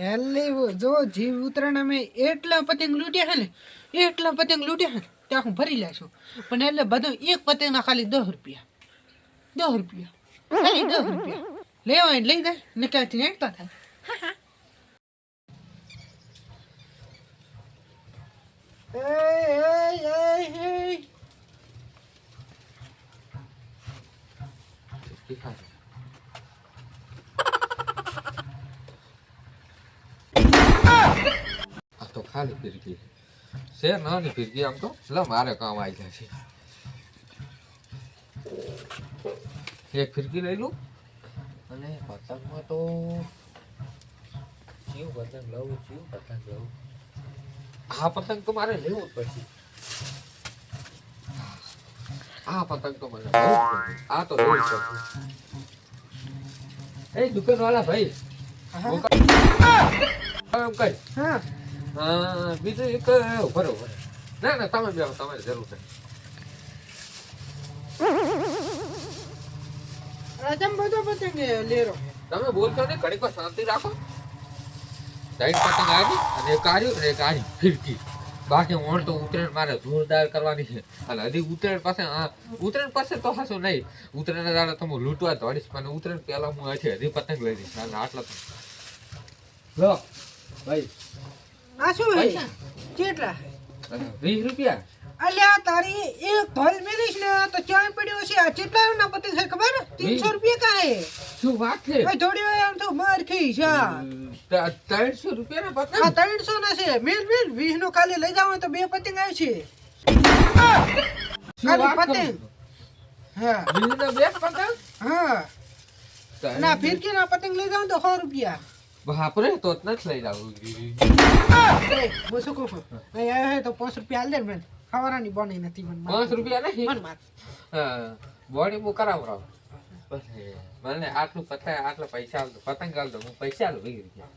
હેલે જો જીવ ઉતરાણ અમે એટલા પતંગ લૂટ્યા હે ને એટલા પતંગ લૂટ્યા હે ત્યાં હું ભરી લેશું. પણ એટલે બધું એક પતંગના ખાલી દસ રૂપિયા. દસ રૂપિયા. ખાલી દસ રૂપિયા. લેવા હોય લઈ જાય ને ક્યાંથી નેટતા થાય. Hey, hey, hey, hey. આ તો ખાલી ફિરકી. છે નાની ફિરકી આમ તો? એટલે મારે કામ આવી જશે એક ફિરકી લઈ લઉં. અને પતંગમાં તો જીવ પતંગ લઉં જીવ પતંગ લઉં. આ પતંગ તો મારે લેવું જ પડશે. આ પતંગ તો મને આ તો લેવું પડશે. એ દુકાનવાળા ભાઈ એમ કઈ. હા, બીજું એક ઊભો રહો, ના ના તમે બેહો તમારે જરૂર છે. તમે બોલશો ને ઘડીક શાંતિ રાખો. ત્રણ પતંગ આવી અને એક આર્યું અને આરી ફિરકી. બાકી ઓણ તો ઉત્તરાયણ મારે જોરદાર કરવાની છે. અને હજી ઉત્તરાયણ પાસે હા ઉત્તરાયણ પાસે તો હશો નહીં. ઉત્તરાયણ દાડા તો હું લૂંટવા દોડીશ પણ ઉત્તરાયણ પહેલાં હું હજી હજી પતંગ લઈ દઈશ અને આટલા તો. લો ભાઈ. આ શું હે? કેટલા? વીસ રૂપિયા? અલ્યા તારી એક ભલ મેલીશ ને તો ચાય પડ્યો છે. આ કેટલા ના પતંગ છે ખબર? ત્રણસો રૂપિયા કા હે શું વાત છે? ભાઈ થોડી વાર આમ તો માર ખઈ છે આ ત- ત્રણસો રૂપિયાના આ પતંગ ના છે. મેલ મેલ. વીસ નો ખાલી લઈ જાવ તો બે પતંગ આવે છે. ખાલી પતંગ? હા. વીસના બે પતંગ? હા. ના ફિરકી ના પતંગ લઈ જાવ તો સો રૂપિયા. બાપરે તો જ નથી લઈ જાવું. હું શું કહું છું અહીં આવ્યો તો પાંચ રૂપિયા હાલ દે ને બેન ખાવાની બની નથી મને પાંચ રૂપિયા નહીં? મન માર. બોડી હું કરાવ રાવ. મને આટલું પતંગ આટલા પૈસા આલ દો પતંગ આલ દો હું પૈસા આલું વીસ રૂપિયા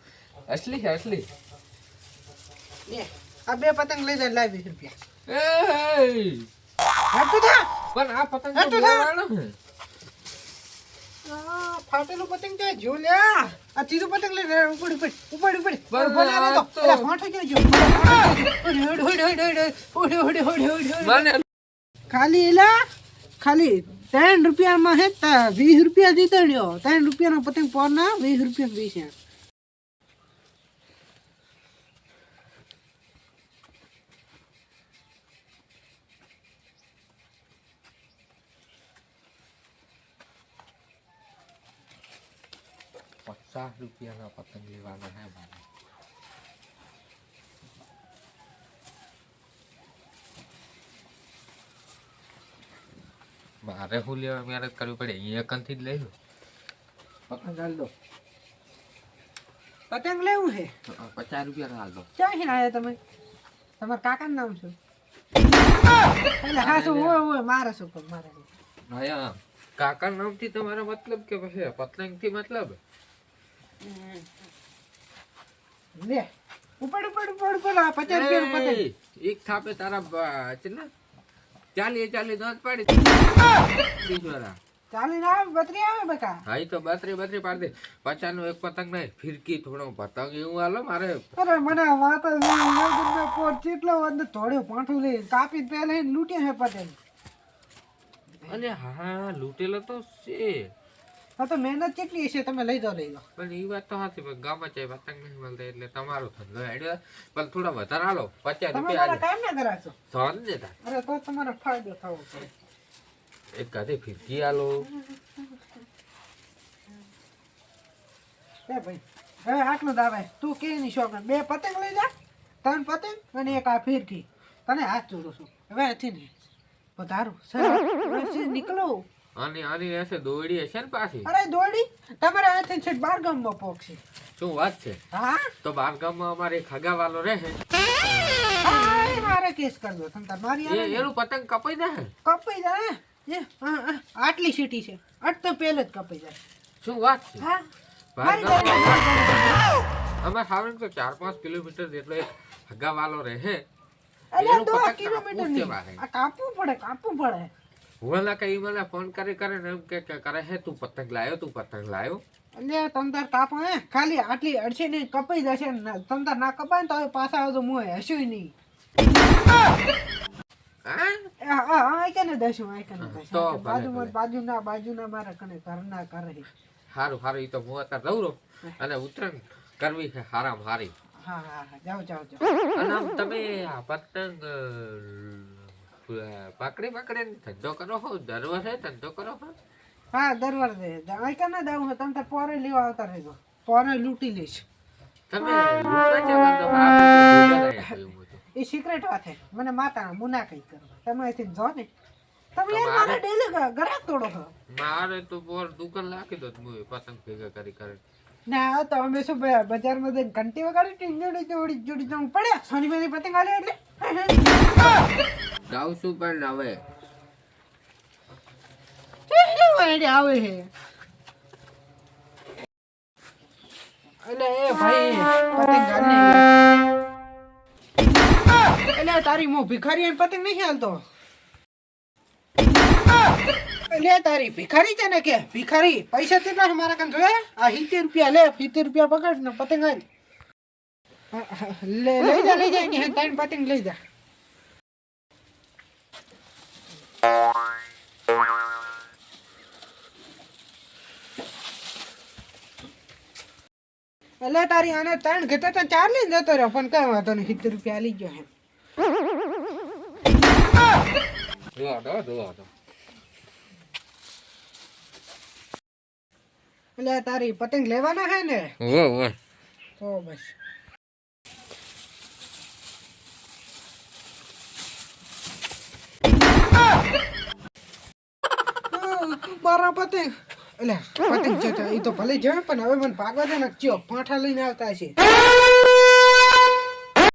અસલી છે અસલી. આ બે પતંગ લઈ જાય લાવી રૂપિયા. પણ આ પતંગ ફાટેલું પતંગ તો ઝૂલ્યા આ. ત્રીજું પતંગ લઈ ઉપડ ઉપડ ઉપડ. ઉપડ બરોબર આ તો પેલા ફાટો કે જો ઓડ ઓડ ઓડ ઓડ ખાલી એલા ખાલી ત્રણ રૂપિયામાં હે વીસ રૂપિયા જીતડ્યો ત્રણ રૂપિયાનો પતંગ પોરના વીસ રૂપિયા વીસ પચાસ રૂપિયાના પતંગ લેવાના હે મારે મારે શું લેવા મહેનત કરવી પડે? અહીંયા કંથી જ લઈ લો. પતંગ હાલ દો. પતંગ લેવું છે? પચાસ રૂપિયા હાલ દો. ક્યાંથી આવ્યા તમે? તમારા કાકાનું નામ શું? એટલે હા શું હોય હોય મારે શું મારે શું. હા કાકા નામથી તમારો મતલબ કે પછી? પતંગથી મતલબ? લે ઉપર ઉપર ઉપર ઉપર આ પચાસ રૂપિયા પતે એક થાપે તારા કેટલા ચાલી ચાલી દોત પાડી ચાલીને આવે બત્રી આવે બકા. હા ઈ તો બત્રી બત્રી પાડી દે. પચાસનું એક પતંગ નહીં ફિરકી થોડો પતંગ એવું હાલો મારે. અરે મને વાત પોટ કેટલો અંદર ધોળ્યો પાઠું લઈ કાપી પહેલા લૂંટ્યા હે પતંગ. અને હા લૂંટેલો તો છે. હા તો મહેનત કેટલી હશે? તમે લઈ જાઓ લઈ જાઓ. પણ એ વાત તો સાચી પણ ગામમાં ચાય પતંગ નહીં મળતા એટલે તમારો ધંધો હેડ્યો પણ થોડા વધારે હાલો પચાસ રૂપિયા કામ ના કરાશો ધન દેતા અરે તો તમારો ફાયદો થવો પડે. એક કાઢી ફિરકી હાલો એ ભાઈ હવે આટલું દાવે તું કે ની શોખ? બે પતંગ લઈ જા ત્રણ પતંગ અને એક આ ફીરકી. તને હાથ જોડું છું. હવે નથી નહીં વધારું સર નીકળો. અને આની હશે દોડી હશે ને પાછી. અરે દોડી તમારે આથી છે બાર ગામમાં પોક્ષી શું વાત છે? હા? તો બાર ગામમાં અમારે ખગા વાલો રહે હા, એ મારે કેસ કરી દો તમ તમારી એ એનું પતંગ કપાઈ જાય કપાઈ જાય? એ હા, હા, આટલી સીટી છે. અટ તો પહેલે જ કપાઈ જાય. શું વાત છે? હા. અમારે સાવરણ તો ચાર પાંચ કિલોમીટર જેટલો એક હગાવાલો રહે. અલ્યા એનું દો કિલોમીટર. આ કાપવું પડે કાપવું પડે. વહેલા કઈ મને ફોન કરી કરે ને એમ કે કરે હે તું પતંગ લાયો તું પતંગ લાયો. અને તમતાર કાપ હે. ખાલી આટલી અડશે નહીં કપાઈ જશે તંદર ના કપાય ને તો હવે પાછા આવજો મોં હસ્યું નહીં. હારું હારું ઈ તો હું અત્યારે રહું અને ઉતરણ કરવી છે હારામ હારી. હા હા જાઓ જાઓ જાઓ. તમે પતંગ અ, પકડી ધંધો કરો હો દર વર્ષે ધંધો કરો હો. હા દર વર્ષે આ કને દઉં હું? તમને પોરે લેવા આવતા રહેજો. પોરે લૂંટી લઈશ. તમે. એ સિક્રેટ વાત છે મને માતા મુના કઈ કરો તમે અહીંથી જો ને. તમે યાર મારે ડેલી ગરાક તોડો છો. મારે તો બોર દુકાન લાખી દો હું પતંગ ભેગા કરી કરે. ના તો અમે શું બજારમાં જઈને ઘંટી વગાડી ટીંગડી જોડી જોડી જવું પડે. સોની બેની પતંગ આલે એટલે. જાઉં છું પણ હવે કેટલી વાયડી આવે છે એટલે એ ભાઈ પતંગ આલે એટલે તારી મો ભિખારી અને પતંગ નહીં હાલતો એટલે તારી ભિખારી છે ને કે ભિખારી પૈસા કેટલા છે મારા કાન જોયા આ સિત્તેર રૂપિયા લે સિત્તેર રૂપિયા પકડ ને પતંગ આલ હા, હા, લે લઈ જા લઈ જા અહીંયા ત્રણ પતંગ લઈ જા એટલે તારી આને ત્રણ ઘેતા તો ચાર લઈને જતો રહ્યો પણ કઈ વાંધો નહીં સિત્તેર રૂપિયા લઈ ગયો એમ. એટલે તારી પતંગ લેવાના હે ને? તો બસ. મારા પતંગ. એટલે પતંગ છે એ તો ભલે જવે પણ હવે મને ભાગવા દે ને ચિયો પાઠા લઈને આવતા છે